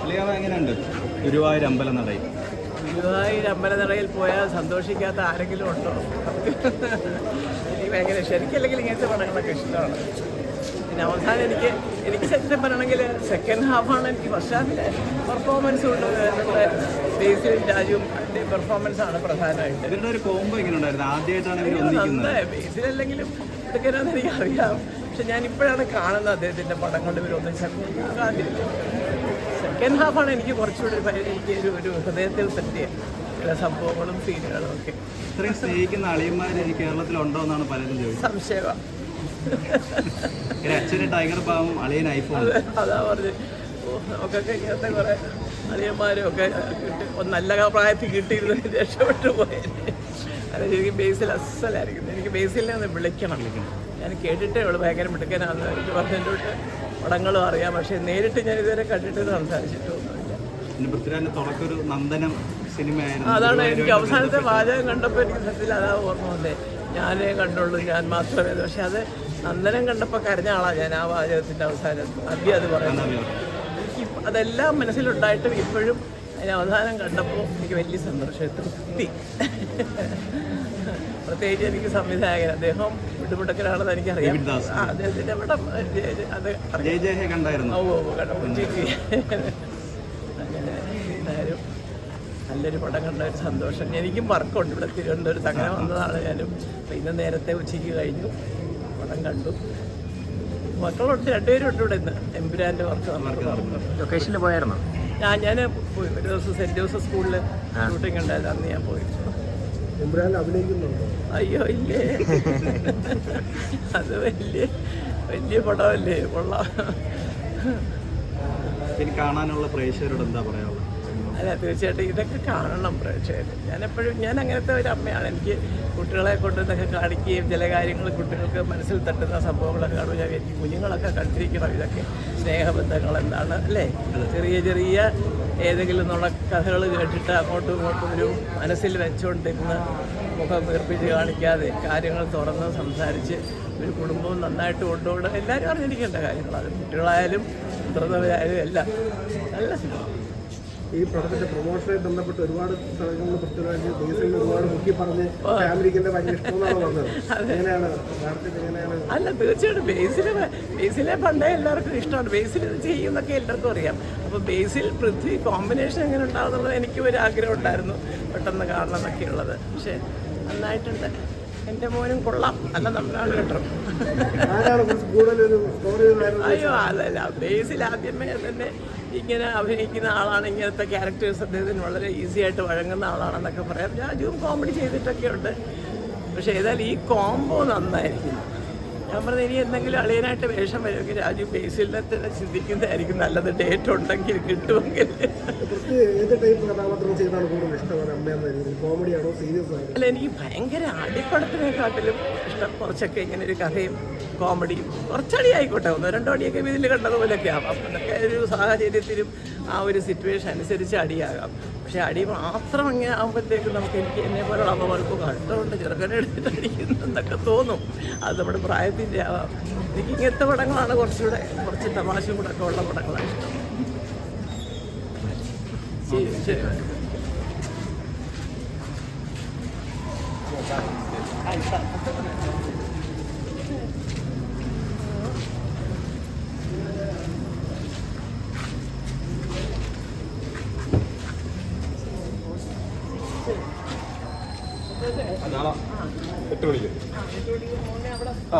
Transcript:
മലയാളം എങ്ങനെയുണ്ട്? ഗുരുവായൂർ അമ്പലം നടയിൽ. ഗുരുവായൂർ അമ്പലനടയിൽ പോയാൽ സന്തോഷിക്കാത്ത ആരെങ്കിലും ഉണ്ടോ? എനിക്ക് ഭയങ്കര ശരിക്കല്ലെങ്കിൽ ഇങ്ങനത്തെ പടങ്ങളൊക്കെ ഇഷ്ടമാണ്. പിന്നെ അവസാനം എനിക്ക് എനിക്ക് സത്യം പറയണമെങ്കിൽ സെക്കൻഡ് ഹാഫാണ് എനിക്ക് ഫസ്റ്റ് ഹാഫിലെ പെർഫോമൻസ് കൊണ്ട് നമ്മുടെ ബേസിലും രാജുവും പെർഫോമൻസ് ആണ് പ്രധാനമായിട്ട്. ഇവരുടെ ഒരു കോംബോ ഇങ്ങനെ ഉണ്ടായിരുന്നു. ആദ്യമായിട്ടാണ് ബേസിലല്ലെങ്കിലും എടുക്കാനാണെന്ന് എനിക്കറിയാം. പക്ഷെ ഞാൻ ഇപ്പോഴാണ് കാണുന്നത് അദ്ദേഹത്തിന്റെ പടങ്ങൾ കൊണ്ട് ഒന്നിച്ചില്ല സെക്കൻഡ് ഹാഫാണ് എനിക്ക് കുറച്ചുകൂടി എനിക്ക് ഒരു ഒരു ഹൃദയത്തിൽ പറ്റിയ ചില സംഭവങ്ങളും സീനുകളും ഒക്കെ. ഇത്രയും സ്നേഹിക്കുന്ന അളിയന്മാർ കേരളത്തിലുണ്ടോ എന്നാണ് പലരും ചോദിച്ചത്. സംശയമാണ് അച്ഛന് ടൈഗർ പാവം അളിയൻ ഐഫോൺ അതാ പറഞ്ഞു. നമുക്കൊക്കെ ഇങ്ങനത്തെ കുറെ അളിയന്മാരും ഒക്കെ നല്ല പ്രായത്തിൽ കിട്ടിയിരുന്ന രക്ഷപ്പെട്ടു പോയത് അത് എനിക്ക് ബേസിൽ അസലായിരിക്കും എനിക്ക് ബേസിൽ നിന്ന് വിളിക്കണം. വിളിക്കണം. ഞാൻ കേട്ടിട്ടേ ഉള്ളൂ ഭയങ്കര മിടുക്കനാന്ന് എനിക്ക് പറഞ്ഞിട്ട് പടങ്ങളും അറിയാം പക്ഷേ നേരിട്ട് ഞാൻ ഇതുവരെ കണ്ടിട്ട് സംസാരിച്ചിട്ടൊന്നുമില്ല അതാണ് എനിക്ക് അവസാനത്തെ വാചകം കണ്ടപ്പോൾ എനിക്ക് സത്യത്തിൽ അതാ ഓർമ്മ വന്നേ. ഞാനേ കണ്ടുള്ളൂ ഞാൻ മാത്രമേ പക്ഷെ അത് നന്ദനം കണ്ടപ്പോൾ കരഞ്ഞ ആളാണ് ഞാൻ ആ വാചകത്തിന്റെ അവസാനം. ആദ്യം അത് പറയുന്നത് എനിക്ക് അതെല്ലാം മനസ്സിലുണ്ടായിട്ടും ഇപ്പോഴും അതിന് അവസാനം കണ്ടപ്പോൾ എനിക്ക് വലിയ സന്തോഷം തൃപ്തി. പ്രത്യേകിച്ച് എനിക്ക് സംവിധായകൻ അദ്ദേഹം വിട്ടുമുട്ടക്കലാണെന്ന് എനിക്കറിയാം. അദ്ദേഹത്തിന്റെ. ആ, പടം അത് ഓ അങ്ങനെ എന്തായാലും നല്ലൊരു പടം കണ്ട ഒരു സന്തോഷം. എനിക്കും വർക്കുണ്ട്. ഇവിടെ തിരുവനന്തപുരത്ത് അങ്ങനെ വന്നതാണ് ഞാനും. അപ്പം ഇന്ന് നേരത്തെ ഉച്ചയ്ക്ക് കഴിഞ്ഞു. പടം കണ്ടു. മക്കളുണ്ട് രണ്ടുപേരും ഉണ്ട് ഇവിടെ ഇന്ന്. എമ്പുരാന്റെ വർക്ക് ലൊക്കേഷനിൽ പോയായിരുന്നു? ഞാൻ ഞാൻ പോയി. ഒരു ദിവസം സെന്റ് ജോസഫ് സ്കൂളിൽ ഷൂട്ടിംഗ് ഉണ്ടായിരുന്നു. അന്ന് ഞാൻ പോയി. അയ്യോ ഇല്ലേ? അത് വലിയ വലിയ പടമല്ലേ കൊള്ളാം. പിന്നെ കാണാനുള്ള പ്രേക്ഷകരോട് എന്താ പറയാനുള്ളത്? അല്ല തീർച്ചയായിട്ടും ഇതൊക്കെ കാണണം പ്രേക്ഷകർ ഞാൻ എപ്പോഴും ഞാൻ അങ്ങനത്തെ ഒരു അമ്മയാണ്. എനിക്ക് കുട്ടികളെ കൊണ്ട് ഇതൊക്കെ കാണിക്കുകയും ചില കാര്യങ്ങൾ കുട്ടികൾക്ക് മനസ്സിൽ തട്ടുന്ന സംഭവങ്ങളൊക്കെ കാണുമ്പോൾ ഞാൻ എനിക്ക് കുഞ്ഞുങ്ങളൊക്കെ കണ്ടിരിക്കണം ഇതൊക്കെ. സ്നേഹബന്ധങ്ങൾ എന്താണ് അല്ലേ? ചെറിയ ചെറിയ ഏതെങ്കിലും നുള്ള കഥകൾ കേട്ടിട്ട് അങ്ങോട്ടും ഇങ്ങോട്ടും ഒരു മനസ്സിൽ വെച്ചുകൊണ്ടിരുന്ന് മുഖം വീർപ്പിച്ച് കാണിക്കാതെ കാര്യങ്ങൾ തുറന്ന് സംസാരിച്ച് ഒരു കുടുംബവും നന്നായിട്ട് കൊണ്ടുപോകണം. എല്ലാവരും അറിഞ്ഞിരിക്കേണ്ട കാര്യങ്ങളാണ്. കുട്ടികളായാലും മുതിർന്നവരായാലും എല്ലാം. നല്ല സിനിമ. ഈ പടത്തിന്റെ പ്രൊമോഷനായി ബന്ധപ്പെട്ട് ഒരുപാട് സ്ഥലങ്ങളിൽ പൃഥ്വിരാജ് ബേസിൽ ഒരുപാട് മുക്കി പറഞ്ഞ് ഫാമിലിക്കിന്റെ ഭയങ്കര ഇഷ്ടമെന്നാണ് പറഞ്ഞത്. എങ്ങനെയാണ്? എങ്ങനെയാണ്? അല്ല തീർച്ചയായിട്ടും. ബേസിൽ ബേസിലെ പണ്ടേ എല്ലാവർക്കും ഇഷ്ടമാണ്. ബേസിൽ ഇത് ചെയ്യുന്നൊക്കെ എല്ലാവർക്കും അറിയാം. അപ്പോൾ ബേസിൽ പൃഥ്വി കോമ്പിനേഷൻ എങ്ങനെ ഉണ്ടാകുന്നുള്ളത് എനിക്കും ഒരു ആഗ്രഹം ഉണ്ടായിരുന്നു. പെട്ടെന്ന് കാണണം എന്നൊക്കെ ഉള്ളത് പക്ഷേ നന്നായിട്ടുണ്ട്. എന്റെ മോനും കൊള്ളാം. അല്ല നമ്മളാണ് കേട്ടോ. അയ്യോ അല്ലല്ല ബേസിൽ ആദ്യമേ തന്നെ ഇങ്ങനെ അഭിനയിക്കുന്ന ആളാണ് ഇങ്ങനത്തെ ക്യാരക്ടേഴ്സ് അദ്ദേഹത്തിന് വളരെ ഈസി ആയിട്ട് വഴങ്ങുന്ന ആളാണെന്നൊക്കെ പറയാം. രാജുവും കോമഡി ചെയ്തിട്ടൊക്കെ ഉണ്ട് പക്ഷേ ഏതായാലും ഈ കോംബോ നന്നായിരിക്കും ഞാൻ പറഞ്ഞ ഇനി എന്തെങ്കിലും അളിയനായിട്ട് വേഷം വരുമെങ്കിൽ രാജു ബേസിലിനെ തന്നെ ചിന്തിക്കുന്നതായിരിക്കും. നല്ലത് ഡേറ്റ് ഉണ്ടെങ്കിൽ കിട്ടുമെങ്കിൽ. അല്ല എനിക്ക് ഭയങ്കര അടിപ്പടത്തിനെക്കാട്ടിലും ഇഷ്ടം കുറച്ചൊക്കെ ഇങ്ങനെ ഒരു കഥയും കോമഡിയും കുറച്ചടി ആയിക്കോട്ടെ ഒന്നോ രണ്ടോ അടിയൊക്കെ ഇതിൽ കണ്ടതുപോലെയൊക്കെ ആവാം. അതൊക്കെ ഒരു സാഹചര്യത്തിലും ആ ഒരു സിറ്റുവേഷൻ അനുസരിച്ച് അടിയാകാം. പക്ഷെ അടി മാത്രം ഇങ്ങനെ ആകുമ്പോഴത്തേക്കും നമുക്ക് എനിക്ക് എന്നെ പോലുള്ള അമ്മമാർക്ക് കഷ്ടമുണ്ട് ചെറുക്കനെ എടുത്തിട്ട് തോന്നും. അത് നമ്മുടെ പ്രായത്തിന്റെ ആവാം എനിക്ക് ഇങ്ങനത്തെ പടങ്ങളാണ് കുറച്ചുകൂടെ കുറച്ച് തമാശയും കൂടെ ഒക്കെ ഉള്ള പടങ്ങളാണ് ഇഷ്ടം. ശരി ശരി. നാളെ എട്ട് മണിക്ക്. ആ,